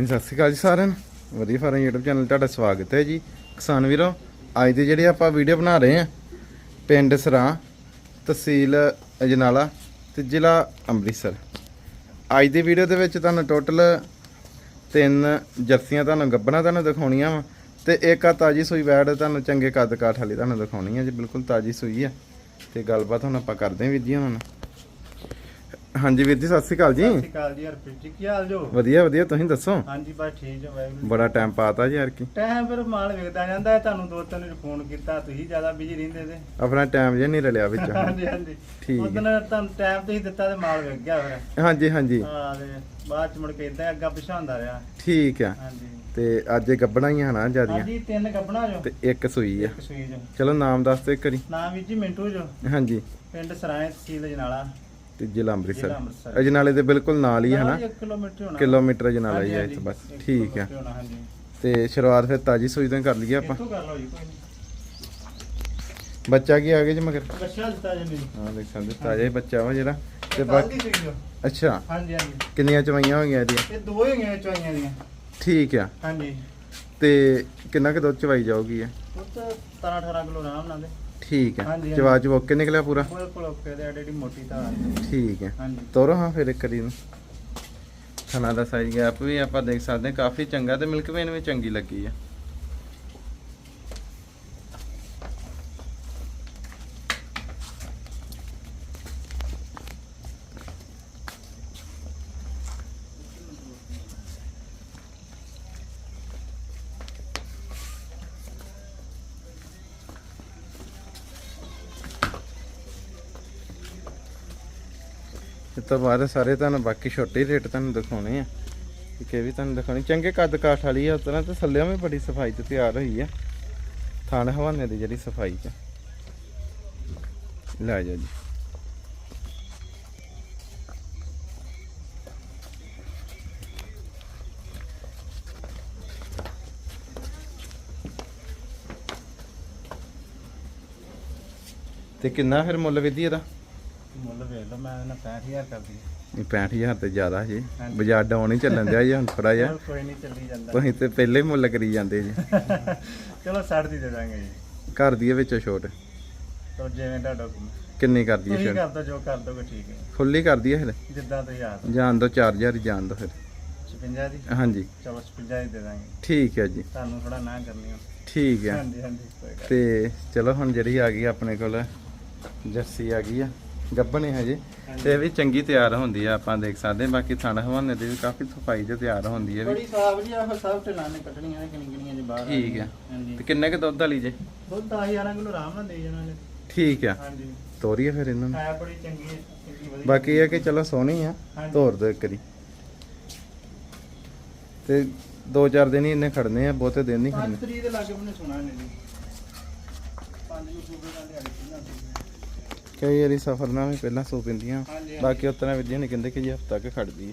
ਜੀ, ਸਤਿ ਸ਼੍ਰੀ ਅਕਾਲ ਜੀ ਸਾਰਿਆਂ ਨੂੰ। ਵਧੀਆ ਫਾਰਮ YouTube ਚੈਨਲ ਤੁਹਾਡਾ ਸਵਾਗਤ ਹੈ ਜੀ। ਕਿਸਾਨ ਵੀਰੋ ਅੱਜ ਦੀ ਜਿਹੜੀ ਆਪਾਂ ਵੀਡੀਓ ਬਣਾ ਰਹੇ ਹਾਂ ਪਿੰਡ ਸਰਾਂ ਤਹਿਸੀਲ ਅਜਨਾਲਾ ਤੇ ਜ਼ਿਲ੍ਹਾ ਅੰਮ੍ਰਿਤਸਰ। ਅੱਜ ਦੀ ਵੀਡੀਓ ਦੇ ਵਿੱਚ ਤੁਹਾਨੂੰ ਟੋਟਲ ਤਿੰਨ ਜਰਸੀਆਂ ਤੁਹਾਨੂੰ ਗੱਬਣਾ ਤੁਹਾਨੂੰ ਦਿਖਾਉਣੀਆਂ ਵਾ ਤੇ ਇੱਕ ਆ ਤਾਜੀ ਸੂਈ ਵੈੜ ਤੁਹਾਨੂੰ ਚੰਗੇ ਕੱਦ ਕਾਠ ਵਾਲੀ ਤੁਹਾਨੂੰ ਦਿਖਾਉਣੀ ਆ ਜੀ ਬਿਲਕੁਲ ਤਾਜੀ ਸੂਈ ਆ। ਤੇ ਗੱਲਬਾਤ ਹੁਣ ਆਪਾਂ ਕਰਦੇ ਹਾਂ ਵੀਰ ਜੀ ਹੁਣ ਹਾਂਜੀ ਵੀਰ ਜੀ ਸਤਿ ਸ਼੍ਰੀ ਅਕਾਲ ਜੀ। ਸਤਿ ਸ਼੍ਰੀ ਅਕਾਲ ਜੀ ਹਰਪ੍ਰੀਤ ਜੀ ਕੀ ਹਾਲ ਜੋ? ਵਧੀਆ ਵਧੀਆ ਤੁਸੀਂ ਦੱਸੋ? ਹਾਂਜੀ ਬਸ ਠੀਕ ਜੋ ਵਾਹਿਗੁਰੂ ਬੜਾ ਟਾਈਮ ਪਾਤਾ ਜੀ ਯਾਰ ਕੀ? ਟਾਈਮ ਫਿਰ ਮਾਲ ਵੇਖਦਾ ਜਾਂਦਾ ਤੁਹਾਨੂੰ ਦੋ ਤਿੰਨ ਵਾਰ ਫੋਨ ਕੀਤਾ ਤੁਸੀਂ ਜ਼ਿਆਦਾ ਬਿਜ਼ੀ ਰਹਿੰਦੇ ਤੇ। ਆਪਣਾ ਟਾਈਮ ਜੇ ਨਹੀਂ ਰਲਿਆ ਵਿੱਚ। ਹਾਂਜੀ ਹਾਂਜੀ। ਠੀਕ। ਉਦੋਂ ਤੁਹਾਨੂੰ ਟਾਈਮ ਤੁਸੀਂ ਦਿੱਤਾ ਤੇ ਮਾਲ ਵੇਖ ਗਿਆ ਫਿਰ ਹਾਂਜੀ ਹਾਂਜੀ। ਹਾਂ ਤੇ ਬਾਅਦ ਚ ਮੁੜ ਕੇ ਇਦਾਂ ਅੱਗਾ ਪਿਛਾ ਹੁੰਦਾ ਰਿਹਾ। ਠੀਕ ਆ ਹਾਂਜੀ। ਤੇ ਅੱਜ ਗੱਬਣਾ ਹੀ ਹਨਾ ਜਿਆਦੀਆਂ? ਹਾਂਜੀ ਤਿੰਨ ਗੱਬਣਾ ਜੋ। ਤੇ ਇੱਕ ਸੂਈ ਆ। ਇੱਕ ਸੂਈ ਜੋ। ਚਲੋ ਨਾਮ ਦੱਸ ਇੱਕ ਵਾਰੀ। ਨਾਮ ਵੀ ਜੀ ਮਿੰਟੂ ਜੋ। ਹਾਂਜੀ। ਪਿੰਡ ਸਰਾਏ ਤਹਿਸੀਲ ਜਨਾਲਾ ਤੇ ਜ਼ਿਲ੍ਹਾ ਅੰਮ੍ਰਿਤਸਰ। ਅਜਨਾਲੇ ਦੇ ਬਿਲਕੁਲ ਨਾਲ ਹੀ ਹੈ ਨਾ? 1 ਕਿਲੋਮੀਟਰ ਹੋਣਾ। ਕਿਲੋਮੀਟਰ ਅਜਨਾਲਾ ਹੀ ਹੈ ਇੱਥੇ ਬਸ। ਠੀਕ ਹੋਣਾ, ਹਾਂਜੀ। ਤੇ ਸ਼ੁਰੂਆਤ ਫਿਰ ਤਾਜੀ ਸੂਈ ਤੋਂ ਹੀ ਕਰ ਲਈਏ ਆਪਾਂ। ਇੱਥੋਂ ਕਰ ਲਓ ਜੀ ਕੋਈ ਨਹੀਂ। ਬੱਚਾ ਕੀ ਆ ਗਿਆ ਜੀ ਮਗਰ? ਬੱਚਾ ਦਿੱਤਾ ਜੀ ਮੈਨੂੰ ਹਾਂ ਦੇਖ ਸਕਦੇ ਤਾਜ਼ਾ ਹੀ ਬੱਚਾ ਵਾ ਜਿਹੜਾ। ਤੇ ਬਾਕੀ ਅੱਛਾ। ਹਾਂਜੀ ਹਾਂਜੀ। ਕਿੰਨੀਆਂ ਚਵਾਈਆਂ ਹੋ ਗਈਆਂ ਇਹਦੀਆਂ? ਇਹ ਦੋ ਹੀ ਗਏ ਚੋਈਆਂ ਦੀਆਂ। ਠੀਕ ਆ। ਹਾਂਜੀ। ਤੇ ਕਿੰਨਾ ਕੁ ਦੁੱਧ ਚਵਾਈ ਜਾਊਗੀ ਇਹ? ਉਹ ਤਾਂ 17 18 ਕਿਲੋ ਆਰਾਮ ਨਾਲ ਦੇ। ਠੀਕ ਹਾਂਜੀ, ਹਾਂਜੀ। ਚਵਾ ਚਵਾ ਕੇ ਨਿਕਲਿਆ ਪੂਰਾ? ਬਿਲਕੁਲ ਓਕੇ ਤੇ ਐਡੀ ਮੋਟੀ ਤਾਂ ਠੀਕ ਹੈ। ਹਾਂਜੀ। ਤੋਰੋ ਹਾਂ ਫਿਰ ਇੱਕ ਵਾਰੀ ਨੂੰ ਥਣਾ ਦਾ ਸਾਈਜ਼ ਗੈਪ ਵੀ ਆਪਾਂ ਦੇਖ ਸਕਦੇ ਹਾਂ ਕਾਫੀ ਚੰਗਾ ਤੇ ਮਿਲਕ ਵੇਨ ਵੀ ਚੰਗੀ ਲੱਗੀ ਆ। ਤੋਂ ਬਾਅਦ ਸਾਰੇ ਤੁਹਾਨੂੰ ਬਾਕੀ ਛੋਟੇ ਰੇਟ ਤੁਹਾਨੂੰ ਦਿਖਾਉਣੇ ਆ। ਕਿ ਇਹ ਵੀ ਤੁਹਾਨੂੰ ਦਿਖਾਉਣੀ। ਚੰਗੇ ਕੱਦ ਕਾਠ ਵਾਲੀ ਆ, ਉਸ ਤੇ ਥੱਲਿਆਂ ਵੀ ਬੜੀ ਸਫ਼ਾਈ ਤੇ ਤਿਆਰ ਹੋਈ ਆ। ਥਾਣ ਹਵਾਨੇ ਦੀ ਜਿਹੜੀ ਸਫ਼ਾਈ ਚ। ਲੈ ਜਾ ਜੀ। ਤੇ ਕਿੰਨਾ ਫਿਰ ਮੁੱਲ ਵਿਧੀ ਇਹਦਾ? ਮੁੱਲ ਵੇਖ ਲਓ ਮੈਂ ਇਹਨਾਂ 65000 ਕਰਦੀ ਇਹ 65000 ਤੇ ਜ਼ਿਆਦਾ ਜੀ। ਬਾਜ਼ਾਰ ਡਾਊਨ ਹੀ ਚੱਲਣ ਦਿਆ ਜੀ ਹੁਣ ਥੋੜਾ ਜਿਹਾ। ਕੋਈ ਨਹੀਂ ਚੱਲੀ ਜਾਂਦਾ। ਤੁਸੀਂ ਤੇ ਪਹਿਲੇ ਮੁੱਲ ਕਰੀ ਜਾਂਦੇ ਜੀ। ਚਲੋ 60 ਦੀ ਦੇ ਦਾਂਗੇ ਜੀ। ਘਰ ਦੀ ਵਿੱਚੋਂ ਛੋਟ। ਚਲੋ ਜਿਵੇਂ ਤੁਹਾਡਾ। ਕਿੰਨੀ ਕਰਦੀ ਹੈ ਤੁਸੀਂ ਛੋਟ? ਕਰ ਦੋ ਜੋ ਕਰ ਦੋਗੇ ਠੀਕ ਹੈ। ਫੁੱਲੀ ਕਰਦੀ ਹੈ ਫਿਰ? ਜਿੱਦਾਂ ਤੁਸੀਂ ਆਪ। ਜਾਣ ਦੋ 4000 ਹੀ ਜਾਣ ਦੋ ਫਿਰ। 56 ਦੀ? ਹਾਂਜੀ। ਚਲੋ 56 ਦੀ ਦੇ ਦਾਂਗੇ। ਠੀਕ ਹੈ ਜੀ। ਤੁਹਾਨੂੰ ਥੋੜਾ ਨਾ ਕਰਨੀ ਹੋ ਠੀਕ ਹੈ। ਹਾਂਜੀ ਹਾਂਜੀ ਤੇ ਚਲੋ ਹੁਣ ਜਿਹੜੀ ਆ ਗਈ ਆਪਣੇ ਕੋਲ ਜੱਸੀ ਆ ਗਈ ਆ। ਗੱਬਣ ਹੈ ਹਜੇ। ਤੇ ਇਹ ਵੀ ਚੰਗੀ ਤਿਆਰ ਹੁੰਦੀ ਆ ਆਪਾਂ ਦੇਖ ਸਕਦੇ ਹਾਂ। ਬਾਕੀ ਥਣ ਹਵਾਨੇ ਦੀ ਵੀ ਕਾਫੀ ਸਫ਼ਾਈ ਤੇ ਤਿਆਰ ਹੁੰਦੀ ਹੈ ਵੀ। ਬੜੀ ਸਾਫ਼ ਜੀ ਆਹ ਸਭ ਢਿੱਲਾਂ ਨੇ ਕੱਟਣੀਆਂ ਨੇ ਕਿੰਨੀ ਕਿੰਨੀਆਂ ਜੀ ਬਾਹਰ ਆ ਠੀਕ। ਹੈ। ਹਾਂਜੀ। ਤੇ ਕਿੰਨੇ ਕ ਦੁੱਧ ਵਾਲੀ ਜੇ? ਦੁੱਧ 10000 ਕਿਲੋ ਆਰਾਮ ਨਾਲ ਦੇ ਜਾਣਾ ਨੇ ਠੀਕ ਆ। ਹਾਂਜੀ। ਤੋਰੀਏ ਫਿਰ ਇਹਨਾਂ ਨੂੰ? ਹੈ ਬੜੀ ਚੰਗੀ ਹੈ, ਚੰਗੀ ਵਧੀਆ। ਬਾਕੀ ਇਹ ਕਿ ਚਲੋ ਸੋਹਣੀ ਆ ਹਾਂਜੀ। ਤੋਰ ਦੋ ਇੱਕ ਵਾਰੀ। ਤੇ ਦੋ ਚਾਰ ਦਿਨ ਹੀ ਇਹਨੇ ਖੜਨੇ ਆ ਬਹੁਤੇ ਦਿਨ ਨਹੀਂ ਪੰਜ ਖੜਨੇ। ਤਰੀਕ ਦੇ ਲਾਗੇ ਉਹਨੇ ਸੁਣਾ ਨੇ ਜੀ ਪੰਜ ਨੂੰ ਸੂਬੇ ਦਾ ਦਿਹਾੜੀ ਕਿੰਨਾ ਸੀ ਕਈ ਵਾਰੀ ਸਫਰ ਨਾਲ ਵੀ ਪਹਿਲਾਂ ਸੋ ਪਿੰਦੀਆਂ। ਬਾਕੀ ਉਤਨਾ ਵਿਦਿਆ ਨੇ ਕਹਿੰਦੇ ਕਿ ਜੀ ਹਫਤਾ ਕੇ ਖੜਦੀ ਹੈ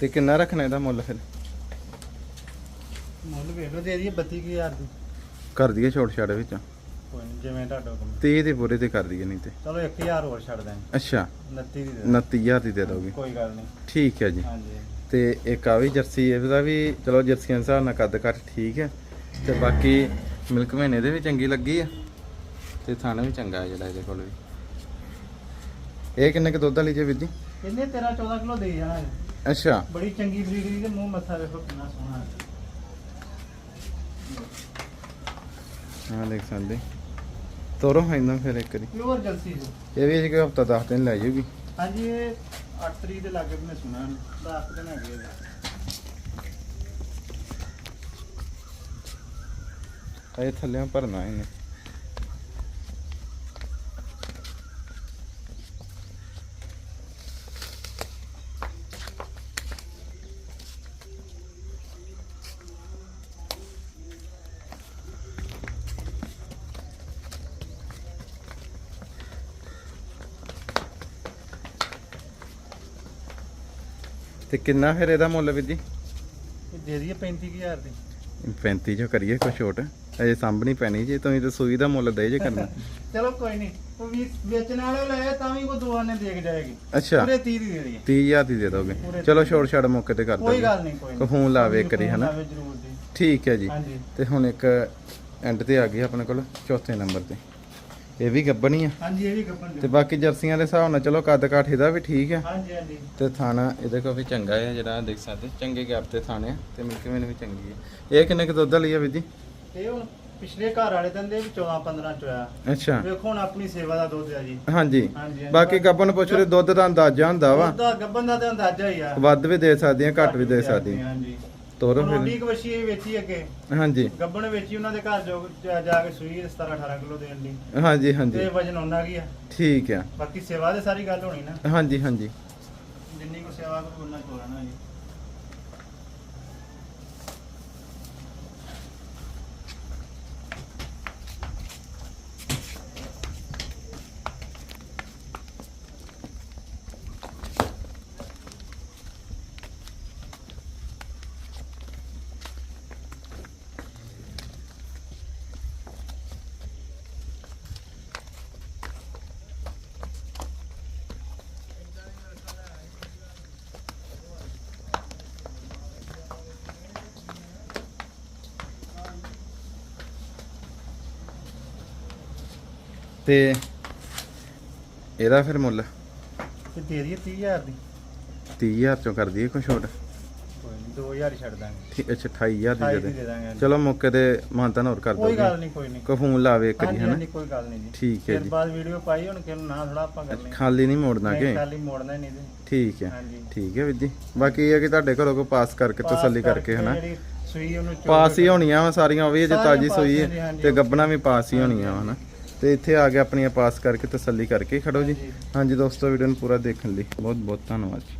ਤੇ ਕਿੰਨਾ ਰੱਖਣਾ ਇਹਦਾ ਮੁੱਲ ਫਿਰ? ਮੁੱਲ ਵੇਖ ਲਓ ਦੇ ਦਈਏ 32000 ਦੀ। ਕਰ ਦਈਏ ਛੋਟ ਛਾੜੇ ਵਿੱਚ। ਕੋਈ ਨਹੀਂ ਜਿਵੇਂ ਤੁਹਾਡਾ ਹੁਕਮ 30 ਦੇ ਪੂਰੇ ਤੇ ਕਰ ਦਈਏ ਨਹੀਂ ਤੇ। ਚਲੋ 1000 ਹੋਰ ਛੱਡ ਦਾਂਗੇ ਅੱਛਾ। 29 ਦੀ ਦੇ ਦਾਂਗੇ। 29000 ਦੀ ਦੇ ਦੋਗੇ। ਕੋਈ ਗੱਲ ਨਹੀਂ ਠੀਕ ਹੈ ਜੀ। ਹਾਂਜੀ। ਤੇ ਇੱਕ ਆ ਵੀ ਜਰਸੀ ਇਹਦਾ ਵੀ ਚਲੋ ਜਰਸੀਆਂ ਦੇ ਹਿਸਾਬ ਨਾਲ ਕੱਦ ਕੱਟ ਠੀਕ ਹੈ। ਤੇ ਬਾਕੀ ਮਿਲਕ ਮਹੀਨੇ ਦੇ ਵੀ ਚੰਗੀ ਲੱਗੀ ਆ। ਤੇ ਥਣ ਵੀ ਚੰਗਾ ਹੈ ਜਿਹੜਾ ਇਹਦੇ ਕੋਲ ਵੀ। ਇਹ ਕਿੰਨੇ ਕੁ ਦੁੱਧ ਵਾਲੀ ਜੇ ਵੀਰ ਜੀ ਇਹਨੇ 13 14 ਕਿਲੋ ਦੇ ਜਾਣਾ ਹੈ। ਅੱਛਾ। ਬੜੀ ਚੰਗੀ ਬਰੀਡ ਦੀ ਤੇ ਮੂੰਹ ਮੱਥਾ ਵੇਖੋ ਕਿੰਨਾ ਸੋਹਣਾ ਹੈ। ਹਾਂ ਦੇਖ ਸਕਦੇ। ਤੋਰੋ ਇਹਨਾਂ ਫਿਰ ਇੱਕ ਵਾਰੀ। ਪਿਓਰ ਜਲਸੀ ਜੋ। ਇਹ ਵੀ ਇੱਕ ਹਫਤਾ 10 ਦਿਨ ਲੈ ਜਾਊਗੀ। ਹਾਂਜੀ ਇਹ 8 ਤਰੀਕ ਦੇ ਲਾਗੇ ਮੈਂ ਸੁਣਾ 10 ਦਿਨ ਹੈਗੇ ਇਹਦੇ। ਇਹ ਥੱਲੇ ਭਰਨਾ ਇਹਨੇ। ਤੇ ਕਿੰਨਾ ਫਿਰ ਇਹਦਾ ਮੁੱਲ ਵੀਰ ਜੀ? ਇਹ ਦੇ ਦਈਏ 35000 ਦੀ। 35 ਜੋ ਕਰੀਏ ਕੋਈ ਛੋਟ। ਅਜੇ ਸਾਂਭਣੀ ਪੈਣੀ ਜੇ ਤੁਸੀਂ ਤੇ ਸੂਈ ਦਾ ਮੁੱਲ ਦੇ ਜੇ ਕਰਨਾ। ਚਲੋ ਕੋਈ ਨਹੀਂ ਉਹ ਵੀ ਵੇਚਣ ਵਾਲੇ ਲਏ ਤਾਂ ਵੀ ਕੋਈ ਦੁਆ ਨੇ ਦੇਖ ਜਾਏਗੀ। ਅੱਛਾ। ਪੂਰੇ 30 ਦੀ ਦੇ ਦਈਏ। 30000 ਦੀ ਦੇ ਦੋਗੇ। ਚਲੋ ਛੋਟ ਛੜ ਮੌਕੇ ਤੇ ਕਰ ਕੋਈ ਗੱਲ ਨਹੀਂ ਕੋਈ ਕੋ ਫੋਨ ਲਾਵੇ ਫੋਨ ਹਨਾ? ਠੀਕ ਹੈ ਜੀ। ਤੇ ਹੁਣ ਇੱਕ ਐਂਡ ਤੇ ਆ ਗਈ ਆਪਣੇ ਕੋਲ ਚੌਥੇ ਨੰਬਰ ਤੇ। ਇਹ ਵੀ ਗੱਬਣੀ ਆ। ਹਾਂਜੀ ਇਹ ਵੀ ਗੱਪਨ ਤੇ ਬਾਕੀ ਜਰਸੀਆਂ ਦੇ ਹਿਸਾਬ ਨਾਲ ਚਲੋ ਕੱਦ ਕਾਠ ਇਹਦਾ ਵੀ ਠੀਕ ਆ। ਹਾਂਜੀ ਹਾਂਜੀ। ਤੇ ਥਾਣਾ ਇਹਦੇ ਕੋਲ ਵੀ ਚੰਗਾ ਹੈ ਜਿਹੜਾ ਦੇਖ ਸਕਦੇ ਚੰਗੇ ਗੈਪ ਤੇ ਥਾਣੇ ਆ ਤੇ ਮਿਲਕ ਵੇਨ ਵੀ ਚੰਗੀ ਹੈ ਇਹ ਕਿੰਨੇ ਕੁ ਦੁੱਧ ਲਈ ਆ ਵੀਰ ਜੀ? ਇਹ ਹੁਣ ਪਿਛਲੇ ਘਰ ਵਾਲੇ ਦਿੰਦੇ ਵੀ 14 15 ਚ ਹੋਇਆ ਅੱਛਾ। ਵੇਖੋ ਹੁਣ ਆਪਣੀ ਸੇਵਾ ਦਾ ਦੁੱਧ ਆ ਜੀ। ਹਾਂਜੀ। ਬਾਕੀ ਗੱਬਨ ਪੁੱਛ ਰਹੇ ਦੁੱਧ ਦਾ ਅੰਦਾਜ਼ਾ ਹੁੰਦਾ ਵਾ। ਦੁੱਧ ਦਾ ਗੱਬਨ ਦਾ ਤੇ ਅੰਦਾਜ਼ਾ ਹੀ ਆ। ਵੱਧ ਵੀ ਦੇ ਸਕਦੀਆਂ ਘੱਟ ਵੀ ਦੇ ਸਕਦੀਆਂ ਹਾਂਜੀ। ਤੋਰੋ ਫਿਰ। ਉਹਦੀ ਕਵਸ਼ੀ ਇਹ ਵੇਚੀ ਅੱਗੇ ਹਾਂਜੀ। ਗੱਬਣ ਵੇਚੀ ਉਹਨਾਂ ਦੇ ਘਰ ਜੋ ਜਾ ਜਾ ਕੇ ਸੂਈ 17 18 ਕਿਲੋ ਦੇਣ ਦੀ ਹਾਂਜੀ ਤੇ ਹਾਂਜੀ ਵਜਨ ਉਹਨਾਂ ਕੀ ਆ? ਠੀਕ ਆ। ਬਾਕੀ ਸੇਵਾ ਦੇ ਸਾਰੀ ਗੱਲ ਹੋਣੀ ਨਾ। ਹਾਂਜੀ ਹਾਂਜੀ। ਜਿੰਨੀ ਕੋ ਸੇਵਾ ਕਰੂ ਉਹਨਾਂ ਚੋਰਨਾ ਜੀ। ਤੇ ਇਹਦਾ ਫਿਰ ਮੁੱਲ? ਤੇ ਦੇ ਦਈਏ 30000 ਦੀ। 30000 ਚੋਂ ਕਰ ਦਈਏ ਕੋਈ ਛੋਟ? ਕੋਈ ਨਹੀਂ 2000 ਹੀ ਛੱਡ ਦਾਂਗੇ। ਠੀਕ ਅੱਛਾ 28000 ਦੀ 28 ਦੇ ਦੀ ਦੇ ਦੇ ਦਾਂਗੇ ਚਲੋ ਮੌਕੇ ਤੇ ਮਾਨਤਾਨ ਹੋਰ ਕਰ ਕੋਈ ਦੋਗੇ। ਗੱਲ ਨਹੀਂ ਕੋਈ ਨਹੀਂ ਕੋਈ ਫੋਨ ਲਾਵੇ ਇੱਕ ਜੀ ਹਨਾ? ਹਾਂਜੀ ਕੋਈ ਗੱਲ ਨਹੀਂ ਜੀ। ਠੀਕ ਹੈ ਫਿਰ ਜੀ। ਬਾਅਦ ਵੀਡੀਓ ਪਾਈ ਹੁਣ ਕਿਹਨੂੰ ਨਾ ਥੋੜਾ ਆਪਾਂ ਕਰਨੀ ਖਾਲੀ ਨਹੀਂ ਮੋੜਨਾ ਕਿ? ਖਾਲੀ ਮੋੜਨਾ ਨਹੀਂ ਤੇ ਠੀਕ ਹੈ ਠੀਕ ਹੈ ਵੀਰ ਜੀ। ਬਾਕੀ ਇਹ ਹੈ ਕਿ ਤੁਹਾਡੇ ਘਰੋਂ ਕੋ ਪਾਸ ਕਰਕੇ ਤਸੱਲੀ ਕਰਕੇ ਹਨਾ? ਸੂਈ ਉਹਨੂੰ ਪਾਸ ਹੀ ਹੋਣੀਆਂ ਵਾ ਸਾਰੀਆਂ ਉਹ ਵੀ ਅਜੇ ਸਾਰੀਆਂ ਤਾਜੀ ਸੂਈ ਨੇ ਜੀ, ਹੈ ਤੇ। ਗੱਬਣਾ ਵੀ ਪਾਸ ਹੀ ਹੋਣੀਆਂ ਵਾ ਹਨਾ? ਤੇ ਇੱਥੇ ਆ ਕੇ ਆਪਣੀਆਂ ਪਾਸ ਕਰਕੇ ਤਸੱਲੀ ਕਰਕੇ ਖੜੋ ਜੀ ਹਾਂਜੀ। ਦੋਸਤੋ ਵੀਡੀਓ ਨੂੰ ਪੂਰਾ ਦੇਖਣ ਲਈ ਬਹੁਤ ਬਹੁਤ ਧੰਨਵਾਦ ਜੀ